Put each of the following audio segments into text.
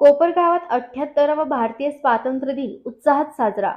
कोपरगावात अठ्याहत्तरावा भारतीय स्वातंत्र्य दिन उत्साहात साजरा.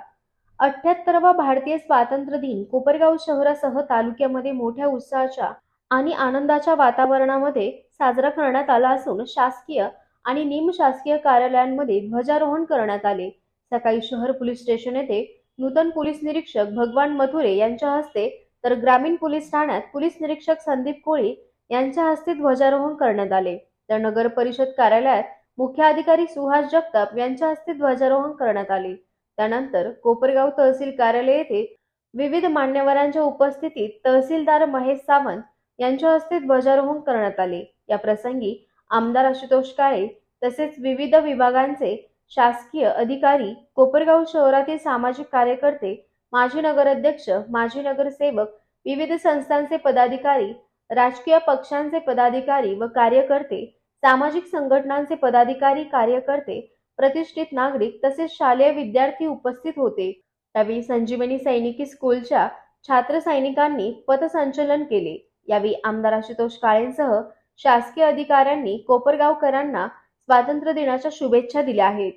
अठ्याहत्तरावा भारतीय स्वातंत्र्य दिन कोपरगाव शहरासह तालुक्यामध्ये मोठ्या उत्साहाच्या आणि आनंदाच्या वातावरणामध्ये साजरा करण्यात आला असून शासकीय आणि निमशासकीय कार्यालयांमध्ये ध्वजारोहण करण्यात आले. सकाळी शहर पोलीस स्टेशन येथे नूतन पोलीस निरीक्षक भगवान मथुरे यांच्या हस्ते तर ग्रामीण पोलीस ठाण्यात पोलीस निरीक्षक संदीप कोळी यांच्या हस्ते ध्वजारोहण करण्यात आले. तर नगर परिषद कार्यालयात मुख्य अधिकारी सुहास जगताप यांच्या हस्ते ध्वजारोहण करण्यात आले. त्यानंतर कोपरगाव तहसील कार्यालय येथे विविध मान्यवरांच्या उपस्थितीत तहसीलदार महेश सावंत यांच्या हस्ते ध्वजारोहण करण्यात आले. या प्रसंगी आमदार आशुतोष काळे तसेच विविध विभागांचे शासकीय अधिकारी कोपरगाव शहरातील सामाजिक कार्यकर्ते माजी नगराध्यक्ष माजी नगरसेवक विविध संस्थांचे पदाधिकारी राजकीय पक्षांचे पदाधिकारी व कार्यकर्ते सामाजिक संघटनांचे पदाधिकारी कार्यकर्ते प्रतिष्ठित नागरिक तसेच शालेय विद्यार्थी उपस्थित होते. यावेळी संजीवनी सैनिकी स्कूलच्या छात्र सैनिकांनी पथसंचलन केले. यावेळी आमदार आशुतोष काळेंसह शासकीय अधिकाऱ्यांनी कोपरगावकरांना स्वातंत्र्य दिनाच्या शुभेच्छा दिल्या आहेत.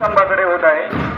स्तंभाकडे होत आहे.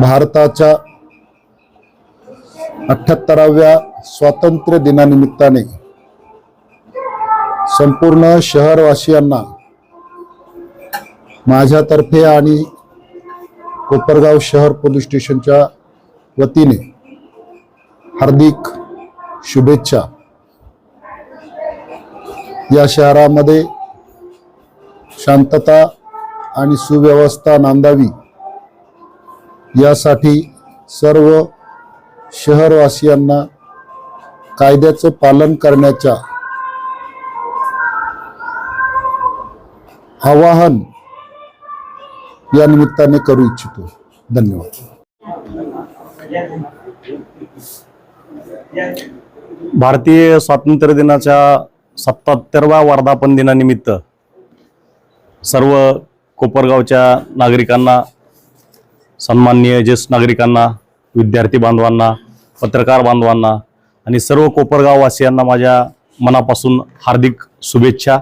भारताच्या अठ्याहत्तराव्या स्वातंत्र्य दिनानिमित्ताने संपूर्ण शहरवासियांना माझ्यातर्फे आणि कोपरगाव शहर पोलीस स्टेशनच्या वतीने हार्दिक शुभेच्छा. या शहरामध्ये शांतता आणि सुव्यवस्था नांदावी. यासाठी सर्व शहरवासियांना कायद्याचं पालन करण्याच्या आवाहन या निमित्ताने करू इच्छितो. धन्यवाद. भारतीय स्वातंत्र्य दिनाच्या सत्याहत्तरव्या वर्धापन दिनानिमित्त सर्व कोपरगावच्या नागरिकांना सन्माननीय ज्येष्ठ नागरिकांना विद्यार्थी बांधवांना पत्रकार बांधवांना आणि सर्व कोपरगाववासियांना माझ्या मनापासून हार्दिक शुभेच्छा.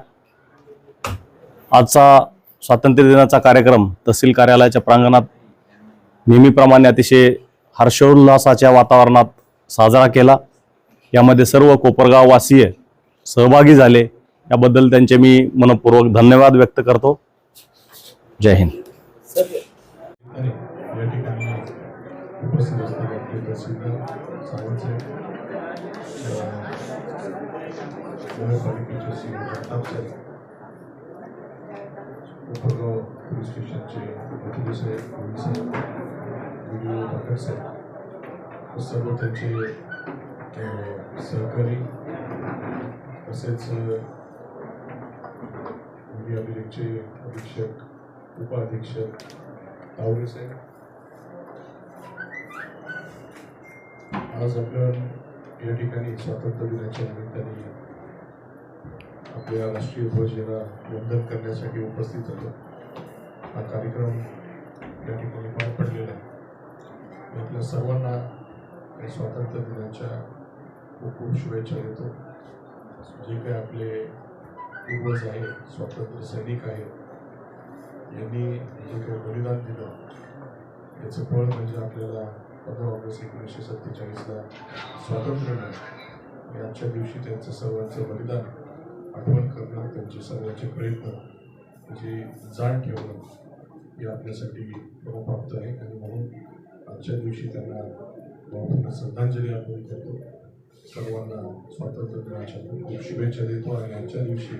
आजचा स्वातंत्र्य दिनाचा कार्यक्रम तहसील कार्यालयाच्या प्रांगणात नेहमीप्रमाणे अतिशय हर्षोल्लासाच्या वातावरणात साजरा केला. यामध्ये सर्व कोपरगाववासीय सहभागी झाले. याबद्दल त्यांचे मी मनपूर्वक धन्यवाद व्यक्त करतो. जय हिंद. या ठिकाणी उपस्थित असलेले आपले प्रसिद्ध सावंतसाहेब नगरपालिकेचे श्री जगताप साहेब कोपरगाव पोलीस स्टेशनचे वकील साहेब पोलीस साहेब व्हिडिओ भगत साहेब सर्व त्यांचे सहकारी तसेच मूवी अभिलेखचे अधीक्षक उपाधीक्षक तावरे साहेब आज आपण या ठिकाणी स्वातंत्र्य दिनाच्या निमित्ताने आपल्या राष्ट्रीय ध्वजेला वंदन करण्यासाठी उपस्थित झालो. हा कार्यक्रम या ठिकाणी पार पडलेला आहे. आपल्या सर्वांना या स्वातंत्र्य दिनाच्या खूप खूप शुभेच्छा देतो. जे काही आपले पूर्वज आहेत स्वातंत्र्य सैनिक आहेत यांनी जे काही बलिदान दिलं याचं फळ म्हणजे आपल्याला पंधरा ऑगस्ट एकोणीसशे सत्तेचाळीसला स्वातंत्र्य मिळालं आजच्या दिवशी त्यांचं सर्वांचं बलिदान आठवण करणं त्यांचे सर्वांचे प्रयत्न जे जाण ठेवणं हे आपल्यासाठी प्राप्त आहे. आणि म्हणून आजच्या दिवशी त्यांना भावपूर्ण श्रद्धांजली अर्पण करतो. सर्वांना स्वातंत्र्य दिनाच्या खूप शुभेच्छा देतो. आणि आजच्या दिवशी